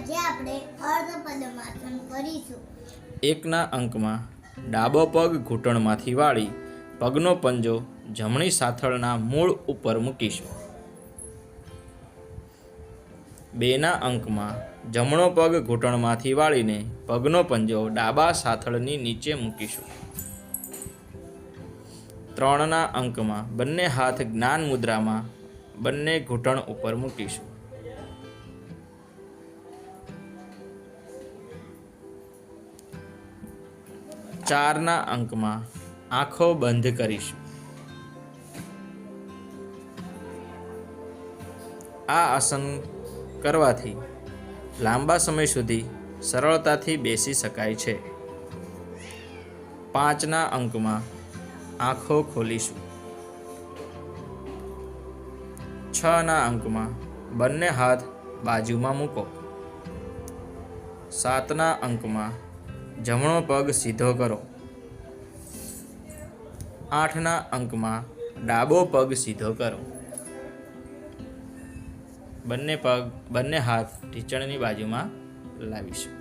આજે આપણે અર્ધપદમાસન કરીશું. એકના અંકમાં ડાબો પગ ઘૂંટણમાંથી વાળી પગનો પંજો જમણી સાથળના મૂળ ઉપર મૂકીશું. બેના અંકમાં જમણો પગ ઘૂંટણમાંથી વાળીને પગનો પંજો ડાબા સાથળની નીચે મૂકીશું. ત્રણના અંકમાં બંને હાથ જ્ઞાન મુદ્રામાં બંને ઘૂંટણ ઉપર મૂકીશું. ચારના અંકમાં આંખો બંધ કરીશું. આ આસન કરવાથી લાંબા સમય સુધી સરળતાથી બેસી શકાય છે. પાંચના અંકમાં આંખો ખોલીશું. છના અંકમાં બંને હાથ બાજુમાં મૂકો. સાતના અંકમાં જમણો પગ સીધો કરો. આઠના અંકમાં ડાબો પગ સીધો કરો. બંને પગ, બંને હાથ ઢીચણની બાજુમાં લાવીશું.